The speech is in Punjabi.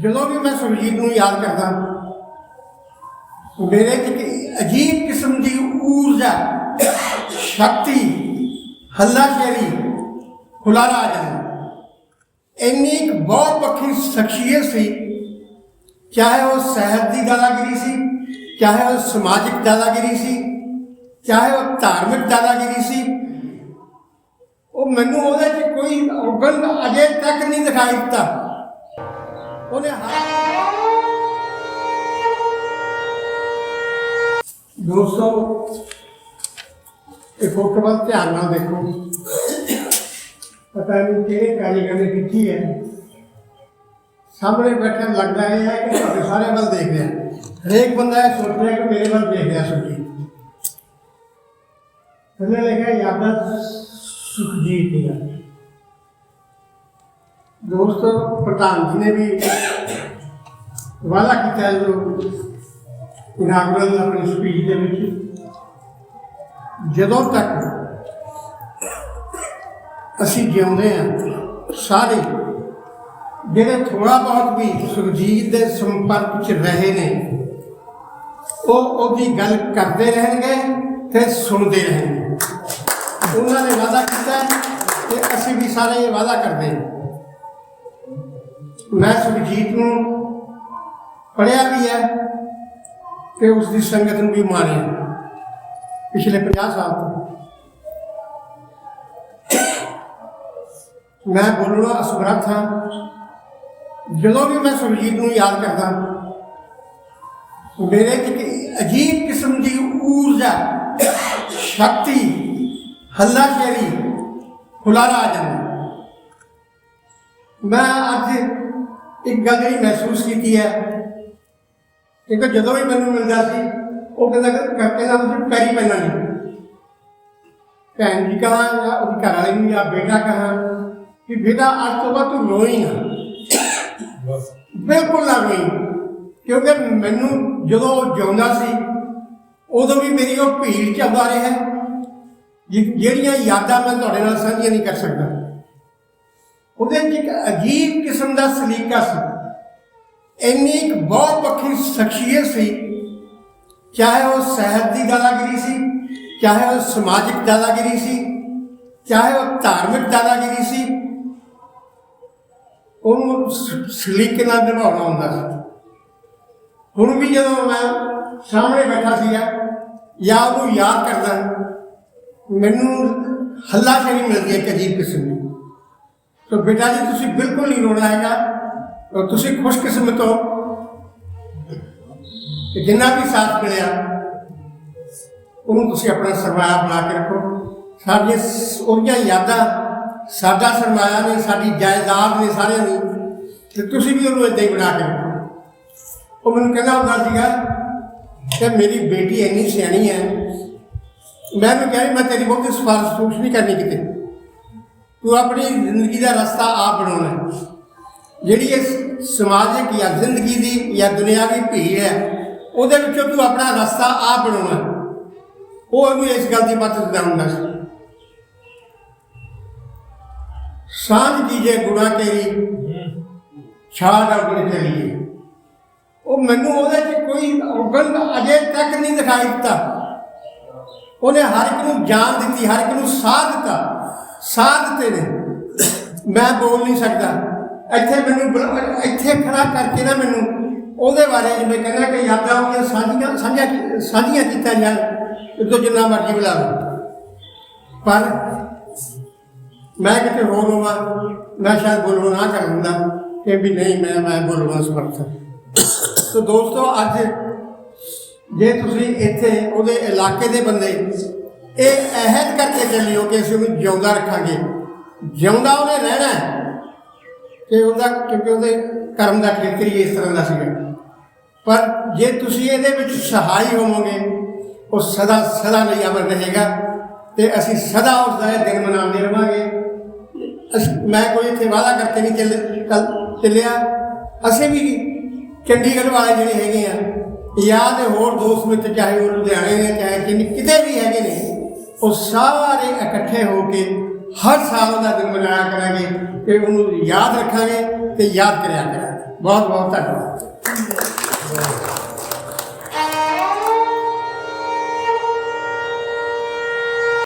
ਜਦੋਂ ਵੀ ਮੈਂ ਸੁਰਜੀਤ ਨੂੰ ਯਾਦ ਕਰਦਾ, ਮੇਰੇ 'ਚ ਇੱਕ ਅਜੀਬ ਕਿਸਮ ਦੀ ਊਰਜਾ, ਸ਼ਕਤੀ, ਹੱਲਾਸ਼ੇਰੀ, ਹੁਲਾਰਾ ਆ ਜਾਂਦਾ। ਇੰਨੀ ਇੱਕ ਬਹੁਤ ਪੱਖੀ ਸ਼ਖਸੀਅਤ ਸੀ, ਚਾਹੇ ਉਹ ਸਹਿਤ ਦੀ ਦਾਦਾਗਿਰੀ ਸੀ, ਚਾਹੇ ਉਹ ਸਮਾਜਿਕ ਦਾਦਾਗਿਰੀ ਸੀ, ਚਾਹੇ ਉਹ ਧਾਰਮਿਕ ਦਾਦਾਗਿਰੀ ਸੀ, ਉਹ ਮੈਨੂੰ ਉਹਦੇ 'ਚ ਕੋਈ ਔਗਣ ਅਜੇ ਤੱਕ ਨਹੀਂ ਦਿਖਾਈ ਦਿੱਤਾ। ਉਹਨੇ ਦੋਸਤੋ, ਇਹ ਫੋਟੋ ਵੱਲ ਧਿਆਨ ਨਾਲ ਦੇਖੋ। ਪਤਾ ਨਹੀਂ ਕਿਹੜੇ ਕਾਰੀਗਰ ਨੇ ਕੀਤੀ ਹੈ। ਸਾਹਮਣੇ ਬੈਠਾ ਲੱਗਦਾ ਇਹ ਹੈ ਕਿ ਤੁਹਾਡੇ ਸਾਰੇ ਵੱਲ ਦੇਖ ਰਿਹਾ। ਹਰੇਕ ਬੰਦਾ ਇਹ ਸੋਚ ਰਿਹਾ ਕਿ ਮੇਰੇ ਵੱਲ ਦੇਖ ਰਿਹਾ ਸੁਖੀ। ਥੱਲੇ ਲਿਖਿਆ ਯਾਦਾਂ ਸੁਖਜੀਤ ਦੀਆਂ ਦੋਸਤੋ ਪ੍ਰਧਾਨ ਜੀ ਨੇ ਵੀ ਵਾਅਦਾ ਕੀਤਾ ਹੈ ਇਨਾਗਰਲ ਆਪਣੀ ਸਪੀਚ ਦੇ ਵਿੱਚ। ਜਦੋਂ ਤੱਕ ਅਸੀਂ ਜਿਉਂਦੇ ਹਾਂ, ਸਾਰੇ ਜਿਹੜੇ ਥੋੜਾ ਬਹੁਤ ਵੀ ਸੁਰਜੀਤ ਦੇ ਸੰਪਰਕ 'ਚ ਰਹੇ ਨੇ, ਉਹ ਉਹਦੀ ਗੱਲ ਕਰਦੇ ਰਹਿਣਗੇ ਤੇ ਸੁਣਦੇ ਰਹਿਣਗੇ। ਉਹਨਾਂ ਨੇ ਵਾਅਦਾ ਕੀਤਾ ਹੈ ਤੇ ਅਸੀਂ ਵੀ ਸਾਰੇ ਇਹ ਵਾਅਦਾ ਕਰਦੇ ਹਾਂ। ਮੈਂ ਸੁਰਜੀਤ ਨੂੰ ਪੜਿਆ ਵੀ ਹੈ ਤੇ ਉਸ ਦੀ ਸੰਗਤ ਨੂੰ ਵੀ ਮਾਣਿਆ ਪਿਛਲੇ 50 ਸਾਲ ਤੋਂ। ਮੈਂ ਬੋਲਣਾ ਅਸਮਰੱਥ ਹਾਂ। ਜਦੋਂ ਵੀ ਮੈਂ ਸੁਰਜੀਤ ਨੂੰ ਯਾਦ ਕਰਦਾ, ਮੇਰੇ ਇੱਕ ਅਜੀਬ ਕਿਸਮ ਦੀ ਊਰਜਾ, ਸ਼ਕਤੀ, ਹੱਲਾਸ਼ੇਰੀ, ਹੁਲਾਰਾ ਆ ਜਾਂਦਾ। ਮੈਂ ਅੱਜ ਇੱਕ ਗੱਲ ਜਿਹੜੀ ਮਹਿਸੂਸ ਕੀਤੀ ਹੈ ਕਿਉਂਕਿ ਜਦੋਂ ਵੀ ਮੈਨੂੰ ਮਿਲਦਾ ਸੀ ਉਹ ਕਹਿੰਦਾ ਕਿ ਕਰਕੇ ਨਾ ਤੁਸੀਂ ਪੈਰੀ ਪੈਣਾ ਨਹੀਂ ਭੈਣ ਜੀ ਕਹਾਂ ਜਾਂ ਉਹਦੀ ਘਰ ਵਾਲੀ ਨੂੰ ਜਾਂ ਬੇਟਾ ਕਹਾਂ ਕਿ ਬੇਟਾ ਅੱਜ ਤੋਂ ਬਾਅਦ ਤੂੰ ਰੋਈ ਨਾ। ਬਿਲਕੁਲ ਨਾ ਰੋਈ। ਕਿਉਂਕਿ ਮੈਨੂੰ ਜਦੋਂ ਉਹ ਜਿਉਂਦਾ ਸੀ ਉਦੋਂ ਵੀ ਮੇਰੀ ਉਹ ਭੀੜ ਚ ਆਉਂਦਾ ਰਿਹਾ ਜਿਹੜੀਆਂ ਯਾਦਾਂ ਮੈਂ ਤੁਹਾਡੇ ਨਾਲ ਸਾਂਝੀਆਂ ਨਹੀਂ ਕਰ ਸਕਦਾ। ਉਹਦੇ 'ਚ ਇੱਕ ਅਜੀਬ ਕਿਸਮ ਦਾ ਸਲੀਕਾ ਸੀ। ਇੰਨੀ ਇੱਕ ਬਹੁਤ ਪੱਖੀ ਸ਼ਖਸੀਅਤ ਸੀ, ਚਾਹੇ ਉਹ ਸਹਿਤ ਦੀ ਦਾਦਾਗਿਰੀ ਸੀ, ਚਾਹੇ ਉਹ ਸਮਾਜਿਕ ਦਾਦਾਗਿਰੀ ਸੀ, ਚਾਹੇ ਉਹ ਧਾਰਮਿਕ ਦਾਦਾਗਿਰੀ ਸੀ, ਉਹਨੂੰ ਸਲੀਕੇ ਨਾਲ ਨਿਭਾਉਣਾ ਹੁੰਦਾ ਸੀ। ਹੁਣ ਵੀ ਜਦੋਂ ਮੈਂ ਸਾਹਮਣੇ ਬੈਠਾ ਸੀਗਾ, ਜਾਂ ਉਹਨੂੰ ਯਾਦ ਕਰਦਾ, ਮੈਨੂੰ ਹੱਲਾਸ਼ੇਰੀ ਮਿਲਦੀ ਹੈ ਇੱਕ ਅਜੀਬ ਕਿਸਮ ਦੀ। ਤੋ ਬੇਟਾ ਜੀ, ਤੁਸੀਂ ਬਿਲਕੁਲ ਨਹੀਂ ਰੋਣਾ ਹੈਗਾ ਔਰ ਤੁਸੀਂ ਖੁਸ਼ਕਿਸਮਤ ਹੋ ਕਿ ਜਿੰਨਾ ਵੀ ਸਾਥ ਮਿਲਿਆ, ਉਹਨੂੰ ਤੁਸੀਂ ਆਪਣਾ ਸਰਮਾਇਆ ਬਣਾ ਕੇ ਰੱਖੋ। ਸਾਡੀਆਂ ਸ- ਉਹਦੀਆਂ ਯਾਦਾਂ, ਸਾਡਾ ਸਰਮਾਇਆ ਨੇ, ਸਾਡੀ ਜਾਇਦਾਦ ਨੇ ਸਾਰਿਆਂ ਦੀ, ਤੇ ਤੁਸੀਂ ਵੀ ਉਹਨੂੰ ਇਦਾਂ ਹੀ ਬਣਾ ਕੇ ਰੱਖੋ। ਉਹ ਮੈਨੂੰ ਕਹਿੰਦਾ ਹੁੰਦਾ ਸੀਗਾ ਕਿ ਮੇਰੀ ਬੇਟੀ ਇੰਨੀ ਸਿਆਣੀ ਹੈ, ਮੈਂ ਉਹਨੂੰ ਕਿਹਾ ਵੀ ਮੈਂ ਤੇਰੀ ਬਹੁਤੀ ਸਿਫਾਰਿਸ਼ ਫੂਸ਼ ਨਹੀਂ ਕਰਨੀ ਕਿਤੇ। ਤੂੰ ਆਪਣੀ ਜ਼ਿੰਦਗੀ ਦਾ ਰਸਤਾ ਆਪ ਬਣਾਉਣਾ ਜਿਹੜੀ ਇਹ ਸਮਾਜਿਕ ਜਾਂ ਜ਼ਿੰਦਗੀ ਦੀ ਜਾਂ ਦੁਨਿਆਵੀ ਭੀੜ ਹੈ, ਉਹਦੇ ਵਿੱਚੋਂ ਤੂੰ ਆਪਣਾ ਰਸਤਾ ਆਪ ਬਣਾਉਣਾ ਉਹ ਉਹਨੂੰ ਇਸ ਗੱਲ ਦੀ ਮਦਦ ਦਿੰਦਾ ਹੁੰਦਾ ਸੀ ਸਾਂਝ ਕੀਜੇ ਗੁਣਾ ਤੇਰੀ ਛਾੜ ਆਪਣੇ ਚਲੀਏ। ਉਹ ਮੈਨੂੰ ਉਹਦੇ 'ਚ ਕੋਈ ਔਗਣ ਅਜੇ ਤੱਕ ਨਹੀਂ ਦਿਖਾਈ ਦਿੱਤਾ। ਉਹਨੇ ਹਰ ਇੱਕ ਨੂੰ ਜਾਨ ਦਿੱਤੀ, ਹਰ ਇੱਕ ਨੂੰ ਸਾਹ ਦਿੱਤਾ। ਸਾਹ ਦਿੱਤੇ ਨੇ ਮੈਂ ਬੋਲ ਨਹੀਂ ਸਕਦਾ। ਇੱਥੇ ਮੈਨੂੰ ਬੁਲਾ- ਇੱਥੇ ਖੜਾ ਕਰਕੇ ਨਾ ਮੈਨੂੰ ਉਹਦੇ ਬਾਰੇ ਜਿਵੇਂ ਕਹਿੰਦਾ ਕਿ ਯਾਦਾਂ ਉਹਦੀਆਂ ਸਾਂਝੀਆਂ ਸਾਂਝਾ ਸਾਂਝੀਆਂ ਕੀਤਾ ਜਾਣ ਇਦੋਂ ਜਿੰਨਾ ਮਰਜ਼ੀ ਬੁਲਾ ਲਓ। ਪਰ ਮੈਂ ਕਿਤੇ ਹੋਰ ਹੋਵਾਂ, ਮੈਂ ਸ਼ਾਇਦ ਬੋਲਣਾ ਨਾ ਕਰ ਦਿੰਦਾ ਕਿ ਵੀ ਨਹੀਂ, ਮੈਂ ਮੈਂ ਬੋਲਣਾ ਸਮਰਥ ਸੋ ਦੋਸਤੋ, ਅੱਜ ਜੇ ਤੁਸੀਂ ਇੱਥੇ ਉਹਦੇ ਇਲਾਕੇ ਦੇ ਬੰਦੇ ਇਹ ਅਹਿਦ ਕਰਕੇ ਚੱਲਿਓ ਕਿ ਅਸੀਂ ਉਹਨੂੰ ਜਿਉਂਦਾ ਰੱਖਾਂਗੇ। ਜਿਉਂਦਾ ਉਹਨੇ ਰਹਿਣਾ ਹੈ ਕਿ ਉਹਦਾ ਕਿਉਂਕਿ ਉਹਦੇ ਕਰਮ ਦਾ ਖੇਤਰ ਹੀ ਇਸ ਤਰ੍ਹਾਂ ਦਾ ਸੀਗਾ। ਪਰ ਜੇ ਤੁਸੀਂ ਇਹਦੇ ਵਿੱਚ ਸਹਾਈ ਹੋਵੋਗੇ, ਉਹ ਸਦਾ ਸਦਾ ਲਈ ਅਮਰ ਰਹੇਗਾ ਤੇ ਅਸੀਂ ਸਦਾ ਉਸ ਦਾ ਇਹ ਦਿਨ ਮਨਾਉਂਦੇ ਰਵਾਂਗੇ। ਅਸ- ਮੈਂ ਕੋਈ ਇੱਥੇ ਵਾਅਦਾ ਕਰਕੇ ਨਹੀਂ ਚੱਲ ਕੱਲ ਚੱਲਿਆ। ਅਸੀਂ ਵੀ ਚੰਡੀਗੜ੍ਹ ਵਾਲੇ ਜਿਹੜੇ ਹੈਗੇ ਆ, ਜਾਂ ਤੇ ਹੋਰ ਦੋਸਤ ਵਿੱਚ ਚਾਹੇ ਉਹ ਲੁਧਿਆਣੇ ਨੇ ਚਾਹੇ ਕਿਤੇ ਵੀ ਹੈਗੇ ਨੇ ਉਹ ਸਾਰੇ ਇਕੱਠੇ ਹੋ ਕੇ ਹਰ ਸਾਲ ਦਾ ਦਿਨ ਮਨਾਇਆ ਕਰਾਂਗੇ ਤੇ ਉਹਨੂੰ ਯਾਦ ਰੱਖਾਂਗੇ ਤੇ ਯਾਦ ਕਰਿਆ ਕਰਾਂਗੇ। ਬਹੁਤ ਬਹੁਤ ਧੰਨਵਾਦ।